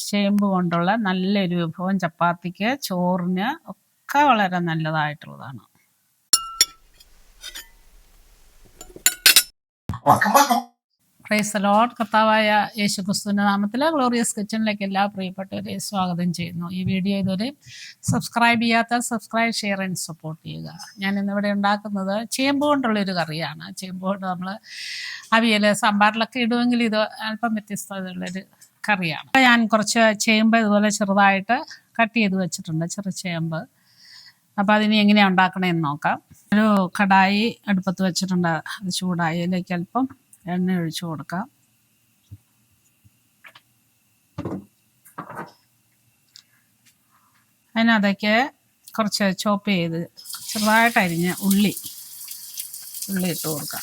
ചേമ്പ് കൊണ്ടുള്ള നല്ലൊരു വിഭവം ചപ്പാത്തിക്ക് ചോറിന് ഒക്കെ വളരെ നല്ലതായിട്ടുള്ളതാണ്. പ്രൈസ് ലോഡ് കർത്താവായ യേശു ക്രിസ്തുവിന്റെ നാമത്തിൽ ഗ്ലോറിയസ് കിച്ചണിലേക്ക് എല്ലാ പ്രിയപ്പെട്ടവരെയും സ്വാഗതം ചെയ്യുന്നു. ഈ വീഡിയോ ഇതുവരെ സബ്സ്ക്രൈബ് ചെയ്യാത്ത സബ്സ്ക്രൈബ് ഷെയർ ആൻഡ് സപ്പോർട്ട് ചെയ്യുക. ഞാൻ ഇന്നിവിടെ ഉണ്ടാക്കുന്നത് ചേമ്പ് കൊണ്ടുള്ളൊരു കറിയാണ്. ചേമ്പ് കൊണ്ട് നമ്മൾ അവിയൽ സാമ്പാറിലൊക്കെ ഇടുമെങ്കിൽ ഇത് അല്പം വ്യത്യസ്തതയുള്ളൊരു കറിയാണ്. അപ്പോൾ ഞാൻ കുറച്ച് ചേമ്പ് ഇതുപോലെ ചെറുതായിട്ട് കട്ട് ചെയ്ത് വെച്ചിട്ടുണ്ട് ചെറു ചേമ്പ്. അപ്പോൾ അതിന് എങ്ങനെയാണ് ഉണ്ടാക്കണമെന്ന് നോക്കാം. ഒരു കടായി അടുപ്പത്ത് വെച്ചിട്ടുണ്ട് അത് ചൂടായി. അതിലേക്ക് അല്പം എണ്ണ ഒഴിച്ചു കൊടുക്കാം. അതിനകത്തേക്ക് കുറച്ച് ചോപ്പ് ചെയ്ത് ചെറുതായിട്ട് അരിഞ്ഞ് ഉള്ളി ഉള്ളി ഇട്ട് കൊടുക്കാം.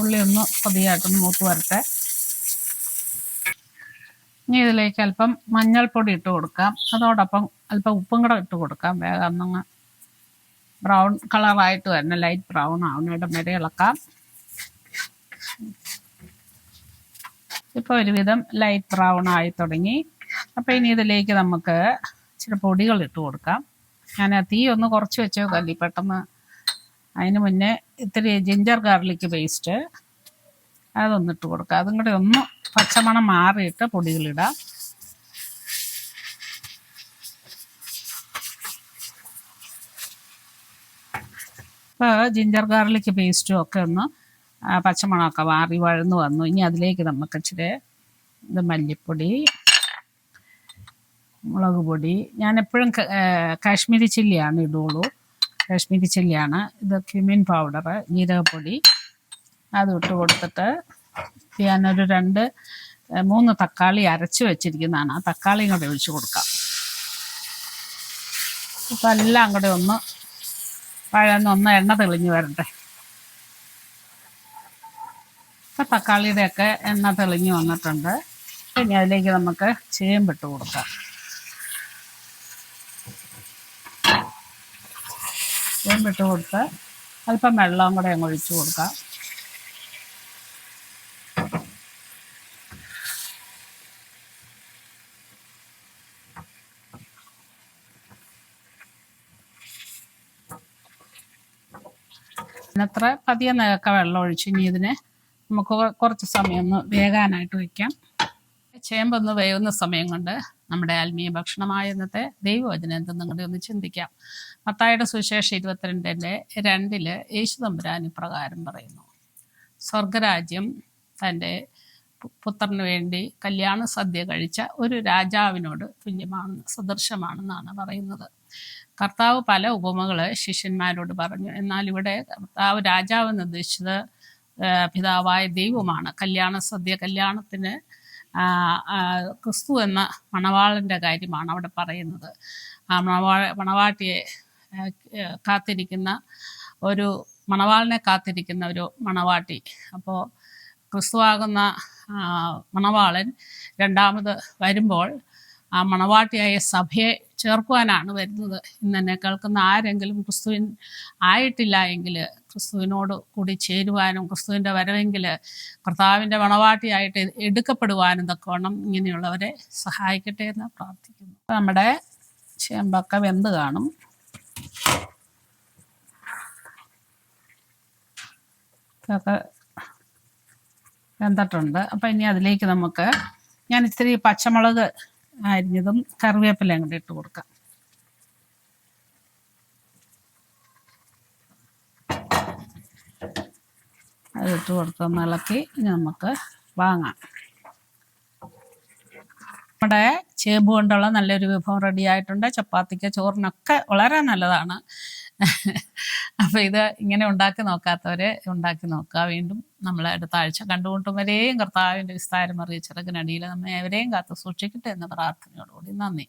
ഉള്ളി ഒന്ന് പതിയായിട്ടൊന്ന് മൂത്ത് വരട്ടെ. ഇനി ഇതിലേക്ക് അല്പം മഞ്ഞൾപ്പൊടി ഇട്ട് കൊടുക്കാം. അതോടൊപ്പം അല്പം ഉപ്പും കൂടെ ഇട്ട് കൊടുക്കാം. വേഗം ഒന്നങ്ങ് ബ്രൗൺ കളറായിട്ട് വരണം. ലൈറ്റ് ബ്രൗൺ ആവുന്നിടം വരെ ഇളക്കാം. ഇപ്പോൾ ഒരുവിധം ലൈറ്റ് ബ്രൗൺ ആയി തുടങ്ങി. അപ്പോൾ ഇനി ഇതിലേക്ക് നമുക്ക് ഇച്ചിരി പൊടികൾ ഇട്ട് കൊടുക്കാം. ഞാൻ തീ ഒന്ന് കുറച്ച് വെച്ചോ കല്ലി പെട്ടെന്ന് അതിന് മുന്നേ ഇത്തിരി ജിഞ്ചർ ഗാർലിക് പേസ്റ്റ് അതൊന്നിട്ട് കൊടുക്കുക അതും കൂടെ ഒന്ന് പച്ചമണം മാറിയിട്ട് പൊടികളിടാം. ഇപ്പോൾ ജിഞ്ചർ ഗാർലിക് പേസ്റ്റും ഒക്കെ ഒന്ന് പച്ചമണമൊക്കെ മാറി വഴന്നു വന്നു. ഇനി അതിലേക്ക് നമുക്ക് ഇച്ചിരി ഇത് മല്ലിപ്പൊടി മുളക് പൊടി. ഞാൻ എപ്പോഴും കാശ്മീരി ചില്ലിയാണ് ഇടുള്ളൂ. കാശ്മീരി ചില്ലിയാണ്. ഇത് ക്യുമിൻ പൗഡർ ജീരകപ്പൊടി. അത് ഇട്ട് കൊടുത്തിട്ട് ഞാനൊരു രണ്ട് മൂന്ന് തക്കാളി അരച്ച് വെച്ചിരിക്കുന്നതാണ്. ആ തക്കാളിയും കൂടെ ഒഴിച്ചു കൊടുക്കാം. ഇപ്പം എല്ലാം കൂടെ ഒന്ന് പഴന്ന് ഒന്ന് എണ്ണ തെളിഞ്ഞ് വരട്ടെ. ഇപ്പം തക്കാളിയുടെയൊക്കെ എണ്ണ തെളിഞ്ഞ് വന്നിട്ടുണ്ട്. ഇനി അതിലേക്ക് നമുക്ക് ചേമ്പിട്ട് കൊടുക്കാം. ചേമ്പിട്ട് കൊടുത്ത് അല്പം വെള്ളവും കൂടെ അങ്ങ് ഒഴിച്ചു കൊടുക്കാം. അതിനത്ര പതിയെ നിലക്ക വെള്ളം ഒഴിച്ച് ഇനി ഇതിനെ നമുക്ക് കുറച്ച് സമയം ഒന്ന് വേകാനായിട്ട് വയ്ക്കാം ചേമ്പൊന്ന് വേവുന്ന സമയം കൊണ്ട് നമ്മുടെ ആത്മീയ ഭക്ഷണമായ ഇന്നത്തെ ദൈവവചനം എന്തെന്ന് കൂടി ഒന്ന് ചിന്തിക്കാം. മത്തായുടെ സുവിശേഷം ഇരുപത്തിരണ്ടിന്റെ രണ്ടിൽ യേശു തമ്പുരാൻ ഇപ്രകാരം പറയുന്നു. സ്വർഗരാജ്യം തന്റെ പുത്രന് വേണ്ടി കല്യാണ സദ്യ കഴിച്ച ഒരു രാജാവിനോട് തുല്യമാണ് സദൃശമാണെന്നാണ് പറയുന്നത്. കർത്താവ് പല ഉപമകൾ ശിഷ്യന്മാരോട് പറഞ്ഞു. എന്നാൽ ഇവിടെ കർത്താവ് രാജാവ് നിർദ്ദേശിച്ചത് പിതാവായ ദൈവമാണ്. കല്യാണ സദ്യ കല്യാണത്തിന് ക്രിസ്തു എന്ന മണവാളന്റെ കാര്യമാണ് അവിടെ പറയുന്നത്. ആ മണവാ മണവാട്ടിയെ കാത്തിരിക്കുന്ന ഒരു മണവാളിനെ കാത്തിരിക്കുന്ന ഒരു മണവാട്ടി. അപ്പോൾ ക്രിസ്തുവാകുന്ന മണവാളൻ രണ്ടാമത് വരുമ്പോൾ ആ മണവാട്ടിയായ സഭയെ ചേർക്കുവാനാണ് വരുന്നത്. ഇന്ന് എന്നെ കേൾക്കുന്ന ആരെങ്കിലും ക്രിസ്തുവിൻ ആയിട്ടില്ല എങ്കിൽ ക്രിസ്തുവിനോട് കൂടി ചേരുവാനും ക്രിസ്തുവിന്റെ വരവെങ്കിൽ കർത്താവിന്റെ മണവാട്ടിയായിട്ട് എടുക്കപ്പെടുവാനും തക്കവണ്ണം ഇങ്ങനെയുള്ളവരെ സഹായിക്കട്ടെ എന്ന് പ്രാർത്ഥിക്കുന്നു. നമ്മുടെ ചേമ്പക്ക വെന്ത് കാണും. വെന്തിട്ടുണ്ട്. അപ്പം ഇനി അതിലേക്ക് നമുക്ക് ഞാൻ ഇത്തിരി പച്ചമുളക് അരിഞ്ഞതും കറിവേപ്പിലയും അങ്ങോട്ട് ഇട്ട് കൊടുക്കാം. അതിട്ട് കൊടുത്തൊന്ന് ഇളക്കി നമുക്ക് വാങ്ങാം. നമ്മുടെ ചേമ്പ് കൊണ്ടുള്ള നല്ലൊരു വിഭവം റെഡി ആയിട്ടുണ്ട്. ചപ്പാത്തിക്ക് ചോറിനൊക്കെ വളരെ നല്ലതാണ്. അപ്പോൾ ഇത് ഇങ്ങനെ ഉണ്ടാക്കി നോക്കാത്തവരെ ഉണ്ടാക്കി നോക്കുക. വീണ്ടും നമ്മളെ അടുത്ത ആഴ്ച കണ്ടുകൊണ്ടും വരെയും കർത്താവിന്റെ വിസ്താരം അറിയിച്ചിറക്കിനടിയിൽ നമ്മെ എവരെയും കാത്തു സൂക്ഷിക്കട്ടെ എന്ന പ്രാർത്ഥനയോടുകൂടി നന്ദി.